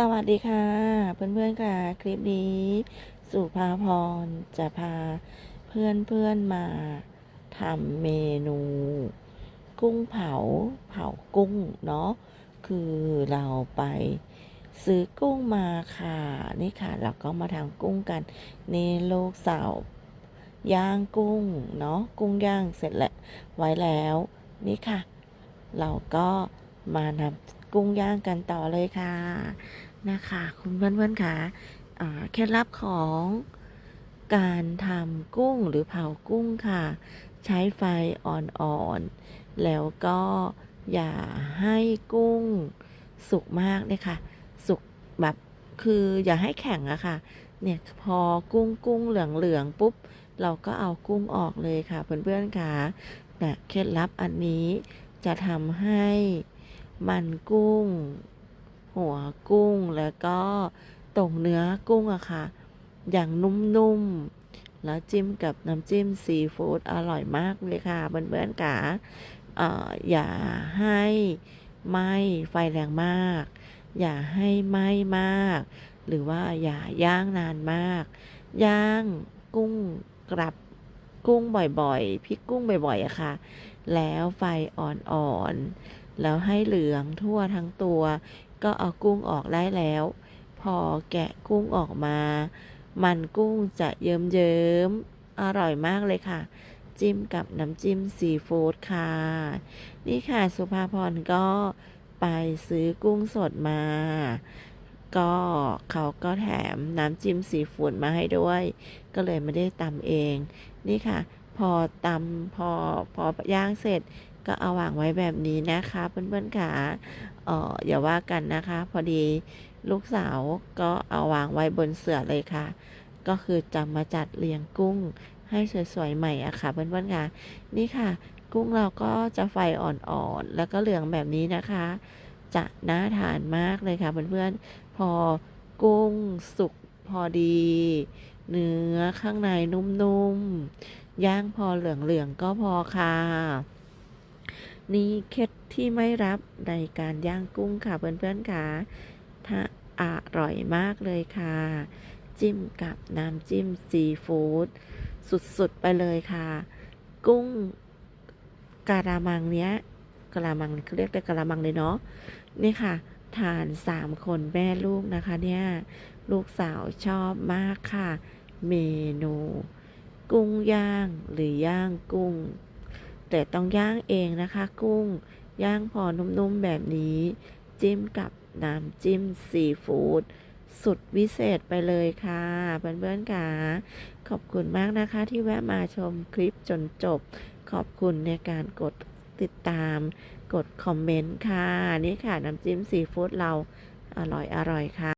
สวัสดีค่ะ เพื่อนๆค่ะ คลิปนี้สุภาพรจะพาเพื่อนๆมาทำเมนู กุ้งเผาเผากุ้งเนาะคือเราไปซื้อกุ้งมาค่ะ นี่ค่ะ เราก็มาทำกุ้งกันนี่ลูกสาวย่างกุ้งเนาะกุ้งย่างเสร็จแล้วไว้แล้วนี่ค่ะ เราก็มานำกุ้งย่างกันต่อเลยค่ะ นะคะคุณเพื่อนๆค่ะเคล็ดลับของการทำกุ้งหรือเผากุ้งค่ะ ใช้ไฟอ่อนๆ แล้วก็อย่าให้กุ้งสุกมากเนี่ยค่ะ สุกแบบคืออย่าให้แข็งอะค่ะ เนี่ยพอกุ้งกุ้งเหลืองๆปุ๊บ เราก็เอากุ้งออกเลยค่ะ เพื่อนๆค่ะนะเคล็ดลับอันนี้จะทำให้มันกุ้ง หัวกุ้งแล้วก็ตรงเนื้อกุ้งอะค่ะ อย่างนุ่มๆ แล้วจิ้มกับน้ำจิ้มซีฟู้ดอร่อยมากเลยค่ะเพื่อนๆค่ะเอ่ออย่าให้ไหม้ไฟแรงมาก อย่าให้ไหม้มาก หรือว่าอย่าย่างนานมาก ย่างกุ้งกลับกุ้งบ่อยๆพริกกุ้งบ่อยๆอะค่ะ แล้วไฟอ่อนๆ แล้วให้เหลืองทั่วทั้งตัว ก็เอากุ้งออกได้แล้ว พอแกะกุ้งออกมา มันกุ้งจะเยิ้มๆอร่อยมากเลยค่ะ จิ้มกับน้ำจิ้มซีฟู้ดค่ะ นี่ค่ะสุภาพรก็ไปซื้อกุ้งสดมา ก็เขาก็แถมน้ำจิ้มซีฟู้ดมาให้ด้วย ก็เลยไม่ได้ตำเอง นี่ค่ะ พอตำพอพอย่างเสร็จ ก็เอาวางไว้แบบนี้นะคะเพื่อนๆค่ะเอออย่าว่ากันนะคะ พอดีลูกสาวก็เอาวางไว้บนเสื่อเลยค่ะ ก็คือจะมาจัดเรียงกุ้งให้สวยๆใหม่อะค่ะเพื่อนๆค่ะ นี่ค่ะ กุ้งเราก็จะไฟอ่อนๆแล้วก็เหลืองแบบนี้นะคะ จะน่าทานมากเลยค่ะเพื่อนๆพอกุ้งสุกพอดี เนื้อข้างในนุ่มๆย่างพอเหลืองๆก็พอค่ะ นี่เคล็ดที่ไม่รับในการย่างกุ้งค่ะเพื่อนๆค่ะถ้าอร่อยมากเลยค่ะ จิ้มกับน้ำจิ้มซีฟู้ดสุดๆไปเลยค่ะ กุ้งกะละมังเนี้ยกะละมังเขาเรียกแต่กะละมังเลยเนาะนี่ค่ะ ทานสามคนแม่ลูกนะคะเนี่ย ลูกสาวชอบมากค่ะ เมนู กุ้งย่างหรือย่างกุ้ง แต่ต้องย่างเองนะคะ กุ้ง ย่างพอนุ่มๆแบบนี้ จิ้มกับน้ำจิ้มซีฟู้ดสุดวิเศษไปเลยค่ะเพื่อนๆค่ะขอบคุณมากนะคะที่แวะมาชมคลิปจนจบ ขอบคุณในการกดติดตาม กดคอมเมนต์ค่ะ นี่ค่ะ น้ำจิ้มซีฟู้ดเราอร่อยอร่อยค่ะ